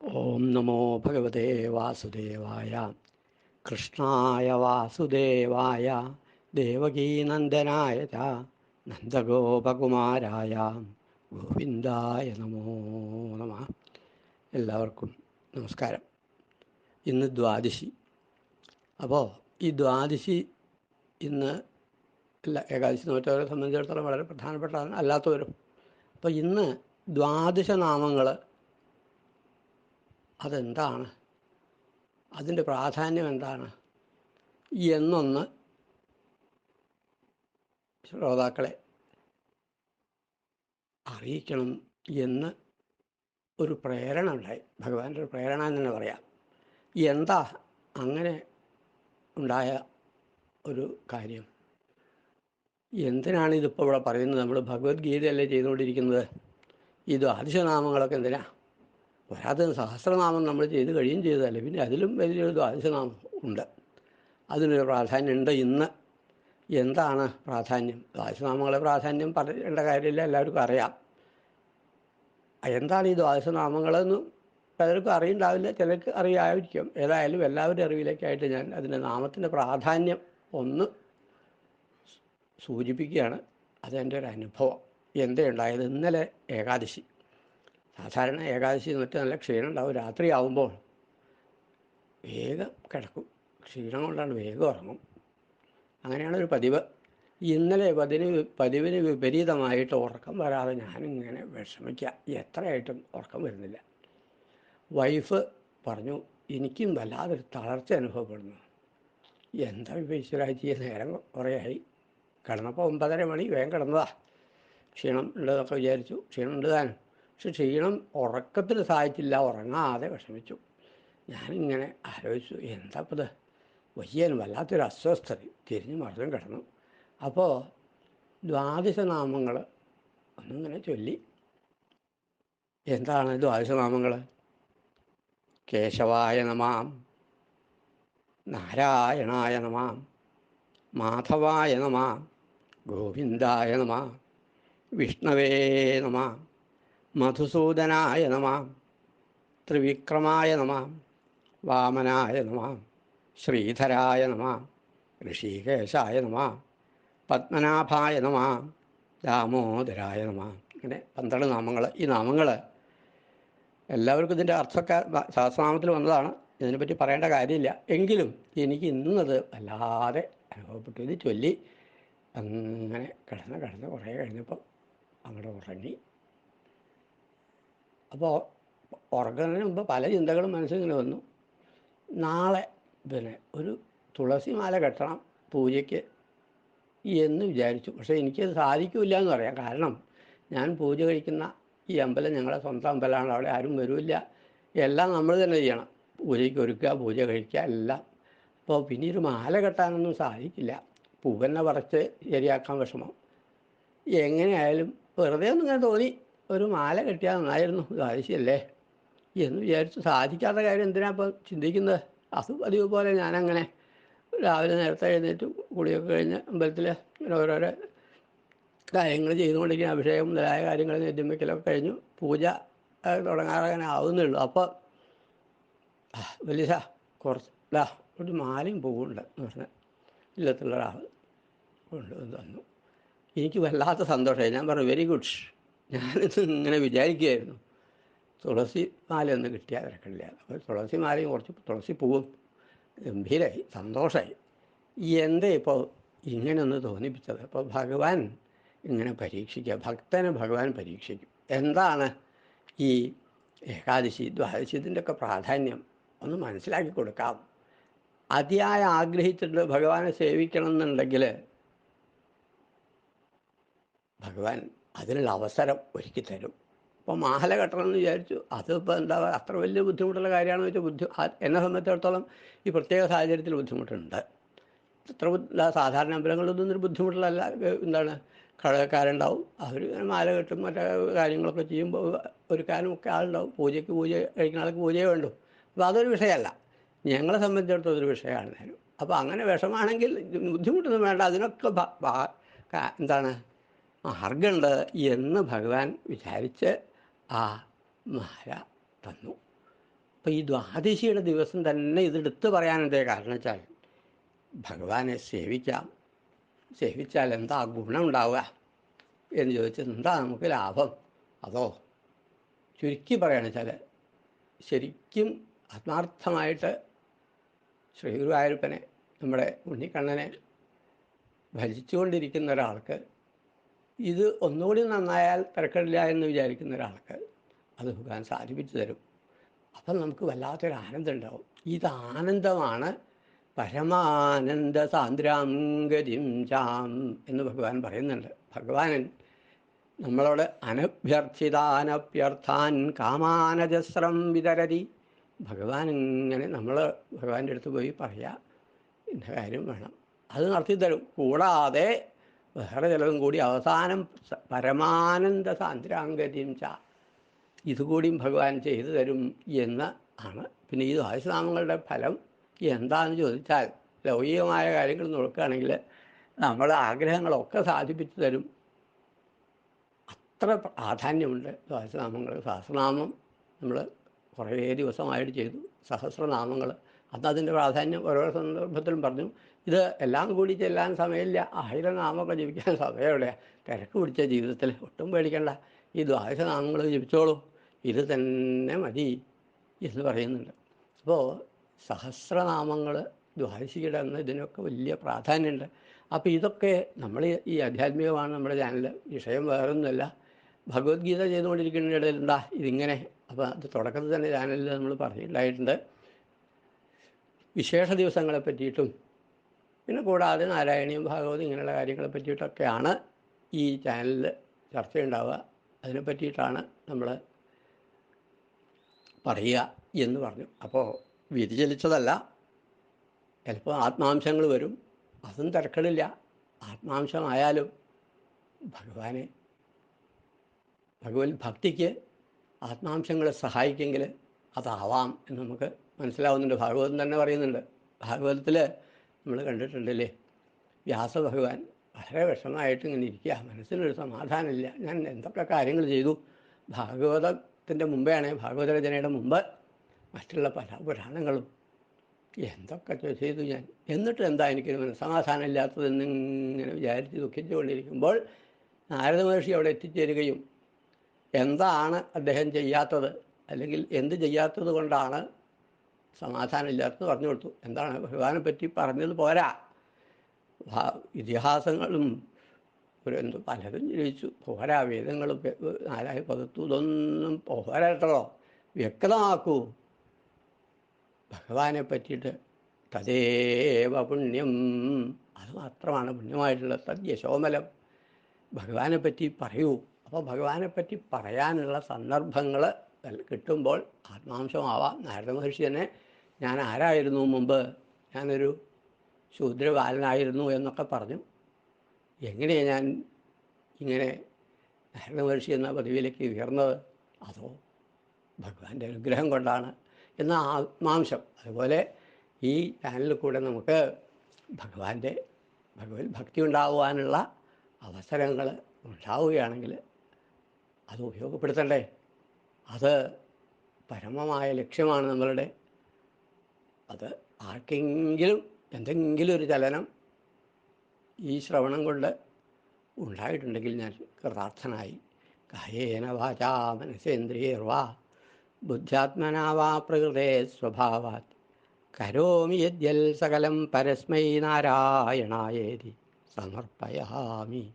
ഓം നമോ ഭഗവതേ വാസുദേവായ കൃഷ്ണായ വാസുദേവായ ദേവകീനന്ദനായ നന്ദഗോപകുമാരായ ഗോവിന്ദായ നമോ നമ. എല്ലാവർക്കും നമസ്കാരം. ഇന്ന് ദ്വാദശി. അപ്പോൾ ഈ ദ്വാദശി ഇന്ന് എല്ലാ ഏകാദശി നോറ്റവരെ സംബന്ധിച്ചിടത്തോളം വളരെ പ്രധാനപ്പെട്ടതാണ് അല്ലാത്തവരും. അപ്പോൾ ഇന്ന് ദ്വാദശ നാമങ്ങൾ അതെന്താണ്? അതിന്റെ പ്രാധാന്യം എന്താണ്? എന്നൊന്ന് ശ്രോതാക്കളെ അറിയിക്കണം എന്ന് ഒരു പ്രേരണ ഉണ്ടായി. ഭഗവാന്റെ ഒരു പ്രേരണ എന്ന് തന്നെ പറയാം. എന്താ അങ്ങനെ ഉണ്ടായ ഒരു കാര്യം? എന്തിനാണ് ഇതിപ്പോൾ ഇവിടെ പറയുന്നത്? നമ്മൾ ഭഗവത്ഗീതയല്ലേ ചെയ്തുകൊണ്ടിരിക്കുന്നത്? ഇത് ആദിശനാമങ്ങളൊക്കെ എന്തിനാ? പോരാതെ സഹസ്രനാമം നമ്മൾ ചെയ്ത് കഴിയും ചെയ്തതല്ലേ പിന്നെ അതിലും വലിയൊരു ദ്വാദശനാമം ഉണ്ട്. അതിനൊരു പ്രാധാന്യമുണ്ട് ഇന്ന്. എന്താണ് പ്രാധാന്യം? ദ്വാദശനാമങ്ങളെ പ്രാധാന്യം പറയേണ്ട കാര്യമില്ല എല്ലാവർക്കും അറിയാം. എന്താണ് ഈ ദ്വാദശനാമങ്ങളെന്ന് പലർക്കും അറിയുണ്ടാവില്ല ചിലർക്ക് അറിയാമായിരിക്കും ഏതായാലും എല്ലാവരുടെ അറിവിലേക്കായിട്ട് ഞാൻ അതിന്റെ നാമത്തിന്റെ പ്രാധാന്യം ഒന്ന് സൂചിപ്പിക്കുകയാണ്. അതെന്റെ ഒരു അനുഭവം. എന്തേ ഉണ്ടായത്? ഇന്നലെ ഏകാദശി. സാധാരണ ഏകാദശി എന്നിട്ട് നല്ല ക്ഷീണം ഉണ്ടാവും. രാത്രിയാവുമ്പോൾ വേഗം കിടക്കും. ക്ഷീണം കൊണ്ടാണ് വേഗം ഉറങ്ങും. അങ്ങനെയാണ് ഒരു പതിവ്. ഇന്നലെ പതിന് പതിവിന് വിപരീതമായിട്ട് ഉറക്കം വരാതെ ഞാനിങ്ങനെ വിഷമിക്കുക. എത്രയായിട്ടും ഉറക്കം വരുന്നില്ല. വൈഫ് പറഞ്ഞു എനിക്കും വല്ലാതൊരു തളർച്ച അനുഭവപ്പെടുന്നു. എന്താ ഈശ്വരാഴ്ച നേരം കുറേയായി കിടന്നപ്പോൾ ഒമ്പതര മണി വേഗം കിടന്നതാ. ക്ഷീണം ഉള്ളതൊക്കെ വിചാരിച്ചു. ക്ഷീണം ഉണ്ട് താനും പക്ഷെ ക്ഷീണം ഉറക്കത്തിൽ സഹായിച്ചില്ല ഉറങ്ങാതെ വിഷമിച്ചു. ഞാനിങ്ങനെ ആലോചിച്ചു എന്താ ഇപ്പത്? വയ്യാനും വല്ലാത്തൊരു അസ്വസ്ഥത. തിരിഞ്ഞ് മറിഞ്ഞും കിടന്നു. അപ്പോൾ ദ്വാദശനാമങ്ങൾ ഒന്നിങ്ങനെ ചൊല്ലി. എന്താണ് ദ്വാദശനാമങ്ങൾ കേശവായ നമാം നാരായണായ നമാം മാധവായ നമാം ഗോവിന്ദായ നമാം വിഷ്ണവേ നമാം മധുസൂദനായ നമാം. ത്രിവിക്രമായ നമാം. വാമനായ നമാം. ശ്രീധരായ നമാം. ഋഷികേശായ നമാം. പത്മനാഭായ നമാം. ദാമോദരായ നമാം. ഇങ്ങനെ പന്ത്രണ്ട് നാമങ്ങൾ. ഈ നാമങ്ങൾ എല്ലാവർക്കും ഇതിന്റെ അർത്ഥമൊക്കെ സഹസ്രനാമത്തിൽ വന്നതാണ്. ഇതിനെപ്പറ്റി പറയേണ്ട കാര്യമില്ല. എങ്കിലും എനിക്ക് ഇന്നത് വല്ലാതെ അനുഭവപ്പെട്ടു ഇത് ചൊല്ലി അങ്ങനെ കിടന്ന് കിടന്ന് കുറേ കഴിഞ്ഞപ്പോൾ അങ്ങോട്ട് ഉറങ്ങി. അപ്പോൾ ഉറങ്ങുന്നതിന് മുമ്പ് പല ചിന്തകളും മനസ്സിങ്ങനെ വന്നു. നാളെ പിന്നെ ഒരു തുളസി മാല കെട്ടണം പൂജയ്ക്ക് എന്ന് വിചാരിച്ചു. പക്ഷേ എനിക്കത് സാധിക്കില്ല എന്ന് പറയാം. കാരണം ഞാൻ പൂജ കഴിക്കുന്ന ഈ അമ്പലം ഞങ്ങളുടെ സ്വന്തം അമ്പലമാണ്. അവിടെ ആരും വരില്ല എല്ലാം നമ്മൾ തന്നെ ചെയ്യണം. പൂജയ്ക്ക് ഒരുക്കുക പൂജ കഴിക്കുക എല്ലാം. അപ്പോൾ പിന്നെ ഒരു മാല കെട്ടാനൊന്നും സാധിക്കില്ല. പൂവെന്നെ പറിച്ച് ശരിയാക്കാൻ വിഷമം. എങ്ങനെയായാലും വെറുതെ ഒന്നും ഇങ്ങനെ തോന്നി. ഒരു മാല കെട്ടിയാൽ നന്നായിരുന്നു. ആവശ്യമല്ലേ എന്ന് വിചാരിച്ച് സാധിക്കാത്ത കാര്യം എന്തിനാ ഇപ്പം ചിന്തിക്കുന്നത്? അത് പതിവ് പോലെ ഞാനങ്ങനെ രാവിലെ നേരത്തെ എഴുന്നേറ്റ് കുളിയൊക്കെ കഴിഞ്ഞ് അമ്പലത്തിൽ ഓരോരോ കാര്യങ്ങൾ ചെയ്തുകൊണ്ടിരിക്കുന്ന അഭിഷേകം മുതലായ കാര്യങ്ങൾ നെറ്റും കഴിഞ്ഞു. പൂജ തുടങ്ങാറങ്ങനെ ആവുന്നേ ഉള്ളൂ അപ്പോൾ വലിയ കുറച്ച് ഇതാ ഒരു മാലയും പൂവുണ്ട് എന്ന് പറഞ്ഞാൽ ഇല്ലത്തുള്ള ഒരാൾ കൊണ്ടുവന്ന് തന്നു. എനിക്ക് വല്ലാത്ത സന്തോഷമായി. ഞാൻ പറഞ്ഞു വെരി ഗുഡ്. ഞാനിത് ഇങ്ങനെ വിചാരിക്കുകയായിരുന്നു. തുളസി മാലയൊന്നും കിട്ടിയാൽ തിരക്കില്ല അപ്പോൾ തുളസി മാലയും കുറച്ച് തുളസി പൂവും ഗംഭീരമായി സന്തോഷമായി എന്തേ ഇപ്പോൾ ഇങ്ങനെയൊന്ന് തോന്നിപ്പിച്ചത്? അപ്പോൾ ഭഗവാൻ ഇങ്ങനെ പരീക്ഷിക്കുക. ഭക്തനെ ഭഗവാൻ പരീക്ഷിക്കും. എന്താണ് ഈ ഏകാദശി ദ്വാദശി ഇതിന്റെയൊക്കെ പ്രാധാന്യം? ഒന്ന് മനസ്സിലാക്കി കൊടുക്കാം. അതിയായ ആഗ്രഹിച്ചിട്ട് ഭഗവാനെ സേവിക്കണം എന്നുണ്ടെങ്കിൽ ഭഗവാൻ അതിനുള്ള അവസരം ഒരുക്കി തരും. അപ്പോൾ മാല കെട്ടണം എന്ന് വിചാരിച്ചു. അതിപ്പോൾ എന്താ അത്ര വലിയ ബുദ്ധിമുട്ടുള്ള കാര്യമാണെന്ന് വെച്ചാൽ ബുദ്ധി എന്നെ സംബന്ധിച്ചിടത്തോളം ഈ പ്രത്യേക സാഹചര്യത്തിൽ ബുദ്ധിമുട്ടുണ്ട്. ഇത്ര സാധാരണ അമ്പലങ്ങളിലൊന്നും ഒരു ബുദ്ധിമുട്ടുള്ള എന്താണ് കടക്കാരുണ്ടാവും അവർ മാല കെട്ടും മറ്റേ കാര്യങ്ങളൊക്കെ ചെയ്യുമ്പോൾ ഒരുക്കാനും ഒക്കെ ആളുണ്ടാവും. പൂജയ്ക്ക് പൂജ കഴിക്കുന്ന ആൾക്ക് പൂജയെ വേണ്ടു. അപ്പോൾ അതൊരു വിഷയമല്ല. ഞങ്ങളെ സംബന്ധിച്ചിടത്തോളം ഒരു വിഷയമാണ്. അപ്പോൾ അങ്ങനെ വിഷമാണെങ്കിൽ ബുദ്ധിമുട്ടൊന്നും വേണ്ട. അതിനൊക്കെ എന്താണ് മാർഗമുണ്ട് എന്ന് ഭഗവാൻ വിചാരിച്ച് ആ മാല തന്നു. അപ്പോൾ ഈ ദ്വാദശിയുടെ ദിവസം തന്നെ ഇതെടുത്ത് പറയാനെന്തേ കാരണം വെച്ചാൽ ഭഗവാനെ സേവിക്കാം. സേവിച്ചാൽ എന്താ ഗുണം ഉണ്ടാവുക എന്ന് ചോദിച്ചാൽ എന്താ നമുക്ക് ലാഭം? അതോ ചുരുക്കി പറയുകയാണെന്ന് വെച്ചാൽ ശരിക്കും ആത്മാർത്ഥമായിട്ട് ശ്രീ ഗുരുവായൂരപ്പനെ നമ്മുടെ ഉണ്ണിക്കണ്ണനെ ഭജിച്ചുകൊണ്ടിരിക്കുന്ന ഒരാൾക്ക് ഇത് ഒന്നുകൂടി നന്നായാൽ തിരക്കില്ല എന്ന് വിചാരിക്കുന്ന ഒരാൾക്ക് അത് ഭഗവാൻ സാധിപ്പിച്ചു തരും. അപ്പം നമുക്ക് വല്ലാത്തൊരു ആനന്ദം ഉണ്ടാവും ഇത് ആനന്ദമാണ്. പരമാനന്ദ സാന്ദ്രാംഗതിം ചാം എന്ന് ഭഗവാൻ പറയുന്നുണ്ട്. ഭഗവാനൻ നമ്മളോട് അനഭ്യർത്ഥിതാനഭ്യർത്ഥാൻ കാമാനജസ്രം വിതരതി. ഭഗവാൻ ഇങ്ങനെ നമ്മൾ ഭഗവാന്റെ അടുത്ത് പോയി പറയുക ഇന്ന കാര്യം വേണം. അത് നടത്തി തരും കൂടാതെ ചിലതും കൂടി അവസാനം പരമാനന്ദ സാന്ദ്രാംഗതിയും ച ഇതുകൂടിയും ഭഗവാൻ ചെയ്തു തരും എന്ന് ആണ്. പിന്നെ ഈ ദ്വാദശനാമങ്ങളുടെ ഫലം എന്താണെന്ന് ചോദിച്ചാൽ ലൗകികമായ കാര്യങ്ങൾ നോക്കുകയാണെങ്കിൽ നമ്മുടെ ആഗ്രഹങ്ങളൊക്കെ സാധിപ്പിച്ചു തരും. അത്ര പ്രാധാന്യമുണ്ട് ദ്വാദശനാമങ്ങൾ സഹസ്രനാമം നമ്മൾ കുറേ ദിവസമായിട്ട് ചെയ്തു. സഹസ്രനാമങ്ങൾ അന്ന് അതിന്റെ പ്രാധാന്യം ഓരോ സന്ദർഭത്തിലും പറഞ്ഞു. ഇത് എല്ലാം കൂടി ചെല്ലാൻ സമയമില്ല. ആയിരം നാമമൊക്കെ ജപിക്കാൻ സമയമില്ല. തിരക്ക് പിടിച്ച ജീവിതത്തിൽ ഒട്ടും പേടിക്കണ്ട. ഈ ദ്വാദശനാമങ്ങൾ ജപിച്ചോളൂ. ഇത് തന്നെ മതി എന്ന് പറയുന്നുണ്ട്. അപ്പോൾ സഹസ്രനാമങ്ങൾ ദ്വാദശിയുടെ അന്ന് ഇതിനൊക്കെ വലിയ പ്രാധാന്യമുണ്ട്. അപ്പോൾ ഇതൊക്കെ നമ്മൾ ഈ ആധ്യാത്മികമാണ് നമ്മുടെ ചാനൽ വിഷയം വേറൊന്നുമല്ല. ഭഗവത്ഗീത ചെയ്തുകൊണ്ടിരിക്കുന്ന ഇടയിലുണ്ടാ ഇതിങ്ങനെ? അപ്പോൾ അത് തുടക്കത്തിൽ തന്നെ ചാനലിൽ നമ്മൾ പറഞ്ഞിട്ടുണ്ടായിട്ടുണ്ട്. വിശേഷ ദിവസങ്ങളെ പറ്റിയിട്ടും പിന്നെ കൂടാതെ നാരായണീയം ഭാഗവതം ഇങ്ങനെയുള്ള കാര്യങ്ങളെ പറ്റിയിട്ടൊക്കെയാണ് ഈ ചാനലിൽ ചർച്ചയുണ്ടാവുക. അതിനെ പറ്റിയിട്ടാണ് നമ്മൾ പറയുക എന്ന് പറഞ്ഞു. അപ്പോൾ വ്യതിചലിച്ചതല്ല. ചിലപ്പോൾ ആത്മാംശങ്ങൾ വരും. അതും തിരക്കടില്ല. ആത്മാംശമായാലും ഭഗവാനെ ഭഗവത് ഭക്തിക്ക് ആത്മാംശങ്ങളെ സഹായിക്കെങ്കിൽ അതാവാം എന്ന് നമുക്ക് മനസ്സിലാവുന്നുണ്ട്. ഭാഗവതം തന്നെ പറയുന്നുണ്ട്. ഭാഗവതത്തിൽ നമ്മൾ കണ്ടിട്ടുണ്ടല്ലേ? വ്യാസഭഗവാൻ വളരെ വിഷമമായിട്ട് ഇങ്ങനെ ഇരിക്കുക. മനസ്സിനൊരു സമാധാനമില്ല. ഞാൻ എന്തൊക്കെ കാര്യങ്ങൾ ചെയ്തു? ഭാഗവതത്തിന്റെ മുമ്പെയാണ് ഭാഗവത രചനയുടെ മുമ്പ് മറ്റുള്ള പല പുരാണങ്ങളും. എന്തൊക്കെ ചെയ്തു ഞാൻ. എന്നിട്ട് എന്താ എനിക്കൊരു മനസ്സമാധാനം ഇല്ലാത്തതെന്നിങ്ങനെ വിചാരിച്ച് ദുഃഖിച്ചുകൊണ്ടിരിക്കുമ്പോൾ നാരദ മഹർഷി അവിടെ എത്തിച്ചേരുകയും എന്താണ് അദ്ദേഹം ചെയ്യാത്തത്? അല്ലെങ്കിൽ എന്ത് ചെയ്യാത്തത് കൊണ്ടാണ് സമാധാനമില്ലാത്തത് പറഞ്ഞു കൊടുത്തു. എന്താണ് ഭഗവാനെ പറ്റി പറഞ്ഞത് പോരാ. ഇതിഹാസങ്ങളും ഒരു എന്തോ പലതും ജയിച്ചു പോരാ വേദങ്ങളും നാലായി പകർത്തു ഇതൊന്നും പോരാ കേട്ടോ വ്യക്തമാക്കൂ. ഭഗവാനെ പറ്റിയിട്ട് തദേവ പുണ്യം. അത് മാത്രമാണ് പുണ്യമായിട്ടുള്ള തദ് യശോമലം ഭഗവാനെ പറ്റി പറയൂ. അപ്പോൾ ഭഗവാനെ പറ്റി പറയാനുള്ള സന്ദർഭങ്ങൾ കിട്ടുമ്പോൾ ആത്മാംശമാവാം. നാരദ മഹർഷി തന്നെ ഞാൻ ആരായിരുന്നു മുമ്പ്? ഞാനൊരു ശൂദ്രബാലനായിരുന്നു എന്നൊക്കെ പറഞ്ഞു. എങ്ങനെയാണ് ഞാൻ ഇങ്ങനെ നാരദ മഹർഷി എന്ന പദവിയിലേക്ക് ഉയർന്നത്? അതോ ഭഗവാന്റെ അനുഗ്രഹം കൊണ്ടാണ്? എന്ന ആത്മാംശം. അതുപോലെ ഈ ചാനലിൽ കൂടെ നമുക്ക് ഭഗവാന്റെ ഭഗവത് ഭക്തി ഉണ്ടാകുവാനുള്ള അവസരങ്ങൾ ഉണ്ടാവുകയാണെങ്കിൽ അത് ഉപയോഗപ്പെടുത്തണ്ടേ? അത് പരമമായ ലക്ഷ്യമാണ് നമ്മളുടെ. അത് ആർക്കെങ്കിലും എന്തെങ്കിലും ഒരു ചലനം ഈ ശ്രവണം കൊണ്ട് ഉണ്ടായിട്ടുണ്ടെങ്കിൽ ഞാൻ കൃതാർത്ഥനായി. കായേന വാചാ മനസേന്ദ്രിയർവാ ബുദ്ധ്യാത്മനാവാ പ്രകൃതേ സ്വഭാവാത്. കരോമി യദ്യൽ സകലം പരസ്മൈ നാരായണായേതി സമർപ്പയാമി.